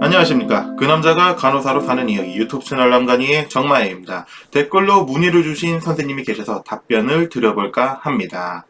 안녕하십니까. 그 남자가 간호사로 사는 이야기 유튜브 채널 남간이의 정마혜입니다. 댓글로 문의를 주신 선생님이 계셔서 답변을 드려볼까 합니다.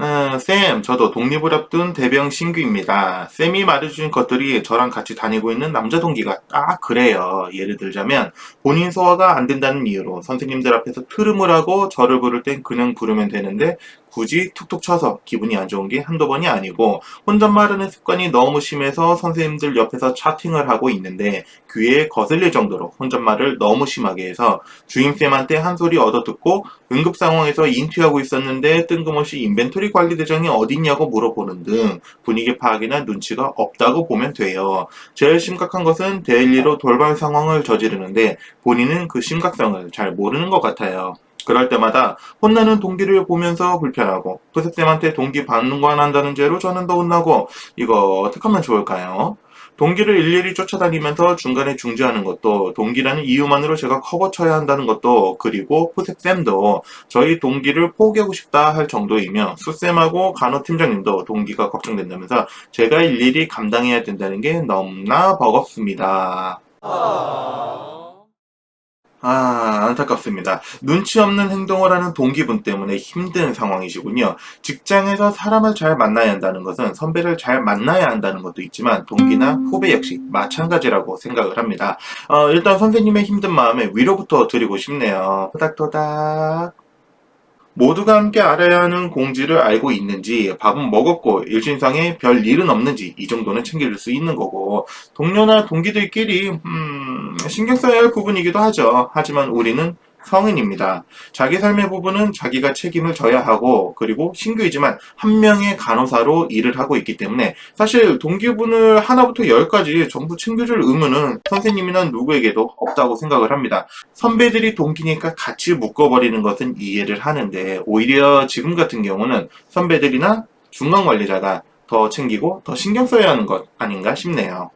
아, 쌤, 저도 독립을 앞둔 대병 신규입니다. 쌤이 말해주신 것들이 저랑 같이 다니고 있는 남자 동기가 딱 그래요. 예를 들자면 본인 소화가 안 된다는 이유로 선생님들 앞에서 트름을 하고 저를 부를 땐 그냥 부르면 되는데 굳이 툭툭 쳐서 기분이 안 좋은 게 한두 번이 아니고 혼잣말하는 습관이 너무 심해서 선생님들 옆에서 차팅을 하고 있는데 귀에 거슬릴 정도로 혼잣말을 너무 심하게 해서 주임쌤한테 한 소리 얻어듣고 응급 상황에서 인투하고 있었는데 뜬금없이 인벤토리 관리 대장이 어딨냐고 물어보는 등 분위기 파악이나 눈치가 없다고 보면 돼요. 제일 심각한 것은 데일리로 돌발 상황을 저지르는데 본인은 그 심각성을 잘 모르는 것 같아요. 그럴 때마다 혼나는 동기를 보면서 불편하고 부세쌤한테 동기 반관한다는 죄로 저는 더 혼나고 이거 어떻게 하면 좋을까요? 동기를 일일이 쫓아다니면서 중간에 중지하는 것도 동기라는 이유만으로 제가 커버 쳐야 한다는 것도 그리고 푸세쌤도 저희 동기를 포기하고 싶다 할 정도이며 수쌤하고 간호팀장님도 동기가 걱정된다면서 제가 일일이 감당해야 된다는 게 너무나 버겁습니다. 아, 안타깝습니다. 눈치 없는 행동을 하는 동기분 때문에 힘든 상황이시군요. 직장에서 사람을 잘 만나야 한다는 것은 선배를 잘 만나야 한다는 것도 있지만 동기나 후배 역시 마찬가지라고 생각을 합니다. 어, 일단 선생님의 힘든 마음에 위로부터 드리고 싶네요. 토닥토닥. 모두가 함께 알아야 하는 공지를 알고 있는지, 밥은 먹었고, 일신상에 별 일은 없는지, 이 정도는 챙겨줄 수 있는 거고, 동료나 동기들끼리, 음, 신경 써야 할 부분이기도 하죠. 하지만 우리는 성인입니다. 자기 삶의 부분은 자기가 책임을 져야 하고, 그리고 신규이지만 한 명의 간호사로 일을 하고 있기 때문에, 사실 동기분을 하나부터 열까지 전부 챙겨줄 의무는 선생님이나 누구에게도 없다고 생각을 합니다. 선배들이 동기니까 같이 묶어버리는 것은 이해를 하는데 오히려 지금 같은 경우는 선배들이나 중간 관리자가 더 챙기고 더 신경 써야 하는 것 아닌가 싶네요.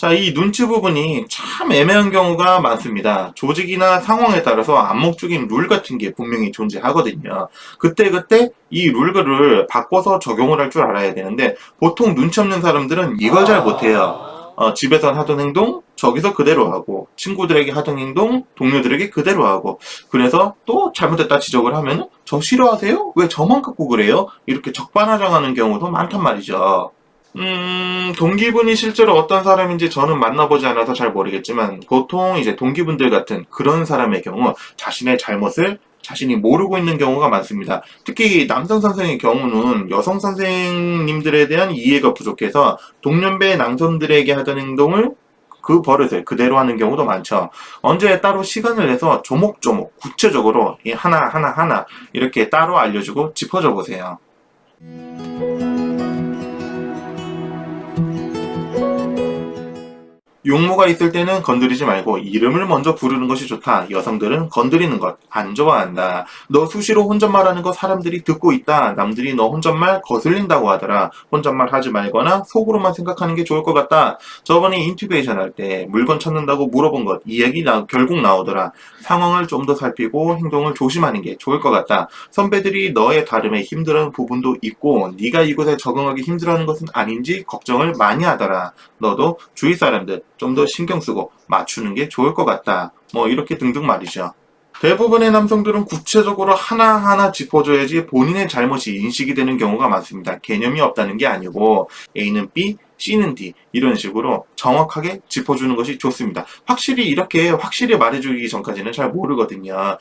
자, 이 눈치 부분이 참 애매한 경우가 많습니다. 조직이나 상황에 따라서 암묵적인 룰 같은 게 분명히 존재하거든요. 그때그때 이 룰들을 바꿔서 적용을 할 줄 알아야 되는데 보통 눈치 없는 사람들은 이걸 잘 못해요. 어, 집에서 하던 행동 저기서 그대로 하고 친구들에게 하던 행동 동료들에게 그대로 하고 그래서 또 잘못됐다 지적을 하면 저 싫어하세요? 왜 저만 갖고 그래요? 이렇게 적반하장하는 경우도 많단 말이죠. 음, 동기분이 실제로 어떤 사람인지 저는 만나보지 않아서 잘 모르겠지만 보통 이제 동기분들 같은 그런 사람의 경우 자신의 잘못을 자신이 모르고 있는 경우가 많습니다. 특히 남성 선생의 경우는 여성 선생님들에 대한 이해가 부족해서 동년배 남성들에게 하던 행동을 그 버릇을 그대로 하는 경우도 많죠. 언제 따로 시간을 내서 조목조목 구체적으로 이 하나 하나 하나 이렇게 따로 알려주고 짚어줘 보세요. 용모가 있을 때는 건드리지 말고 이름을 먼저 부르는 것이 좋다. 여성들은 건드리는 것 안 좋아한다. 너 수시로 혼잣말하는 거 사람들이 듣고 있다. 남들이 너 혼잣말 거슬린다고 하더라. 혼잣말 하지 말거나 속으로만 생각하는 게 좋을 것 같다. 저번에 인튜베이션 할 때 물건 찾는다고 물어본 것 이야기 나, 결국 나오더라. 상황을 좀 더 살피고 행동을 조심하는 게 좋을 것 같다. 선배들이 너의 다름에 힘들어하는 부분도 있고 네가 이곳에 적응하기 힘들어하는 것은 아닌지 걱정을 많이 하더라. 너도 주위 사람들 좀 더 신경 쓰고 맞추는 게 좋을 것 같다. 뭐 이렇게 등등 말이죠. 대부분의 남성들은 구체적으로 하나하나 짚어줘야지 본인의 잘못이 인식이 되는 경우가 많습니다. 개념이 없다는 게 아니고 A는 B, C는 D 이런 식으로 정확하게 짚어주는 것이 좋습니다. 확실히 이렇게 확실히 말해주기 전까지는 잘 모르거든요.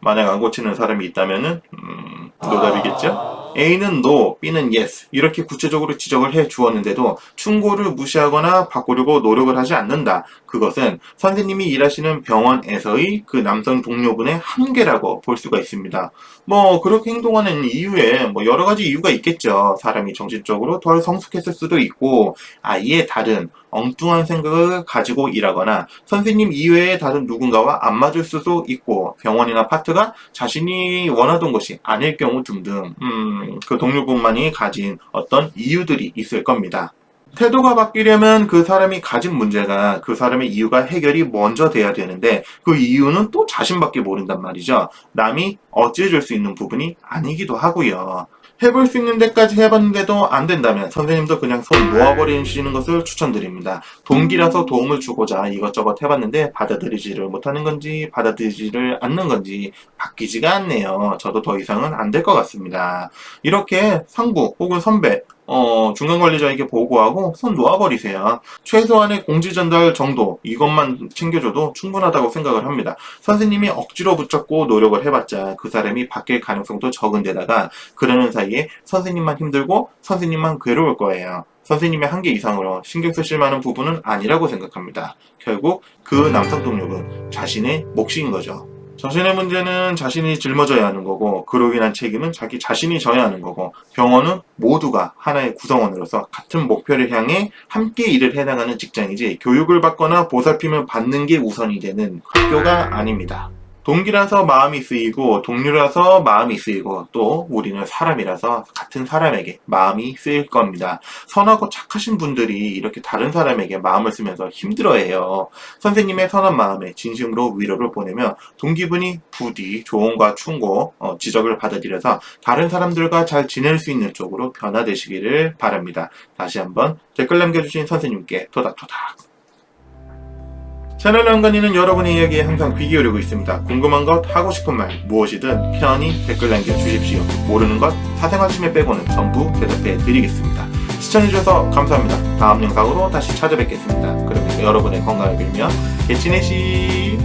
만약 안 고치는 사람이 있다면은 음, 노답이겠죠? A는 no, B는 yes 이렇게 구체적으로 지적을 해 주었는데도 충고를 무시하거나 바꾸려고 노력을 하지 않는다. 그것은 선생님이 일하시는 병원에서의 그 남성 동료분의 한계라고 볼 수가 있습니다. 뭐 그렇게 행동하는 이유에 뭐 여러 가지 이유가 있겠죠. 사람이 정신적으로 덜 성숙했을 수도 있고 아예 다른 엉뚱한 생각을 가지고 일하거나 선생님 이외의 다른 누군가와 안 맞을 수도 있고 병원이나 파트가 자신이 원하던 것이 아닐 경우 등등 음, 그 동료분만이 가진 어떤 이유들이 있을 겁니다. 태도가 바뀌려면 그 사람이 가진 문제가 그 사람의 이유가 해결이 먼저 돼야 되는데 그 이유는 또 자신밖에 모른단 말이죠. 남이 어찌해줄 수 있는 부분이 아니기도 하고요. 해볼 수 있는 데까지 해봤는데도 안 된다면 선생님도 그냥 손 놓아버리시는 것을 추천드립니다. 동기라서 도움을 주고자 이것저것 해봤는데 받아들이지를 못하는 건지 받아들이지를 않는 건지 바뀌지가 않네요. 저도 더 이상은 안 될 것 같습니다. 이렇게 상부 혹은 선배 어, 중간 관리자에게 보고하고 손 놓아버리세요. 최소한의 공지 전달 정도 이것만 챙겨줘도 충분하다고 생각을 합니다. 선생님이 억지로 붙잡고 노력을 해봤자 그 사람이 바뀔 가능성도 적은 데다가 그러는 사이에 선생님만 힘들고 선생님만 괴로울 거예요. 선생님의 한계 이상으로 신경 쓰실 만한 부분은 아니라고 생각합니다. 결국 그 남성 동력은 자신의 몫인 거죠. 자신의 문제는 자신이 짊어져야 하는 거고 그로 인한 책임은 자기 자신이 져야 하는 거고 병원은 모두가 하나의 구성원으로서 같은 목표를 향해 함께 일을 해나가는 직장이지 교육을 받거나 보살핌을 받는 게 우선이 되는 학교가 아닙니다. 동기라서 마음이 쓰이고 동료라서 마음이 쓰이고 또 우리는 사람이라서 같은 사람에게 마음이 쓰일 겁니다. 선하고 착하신 분들이 이렇게 다른 사람에게 마음을 쓰면서 힘들어해요. 선생님의 선한 마음에 진심으로 위로를 보내며 동기분이 부디 조언과 충고, 어, 지적을 받아들여서 다른 사람들과 잘 지낼 수 있는 쪽으로 변화되시기를 바랍니다. 다시 한번 댓글 남겨주신 선생님께 토닥토닥. 채널 연관이는 여러분의 이야기에 항상 귀 기울이고 있습니다. 궁금한 것, 하고 싶은 말, 무엇이든 편히 댓글 남겨주십시오. 모르는 것, 사생활 침해 빼고는 전부 대답해 드리겠습니다. 시청해주셔서 감사합니다. 다음 영상으로 다시 찾아뵙겠습니다. 그러면 여러분의 건강을 빌며 개치네시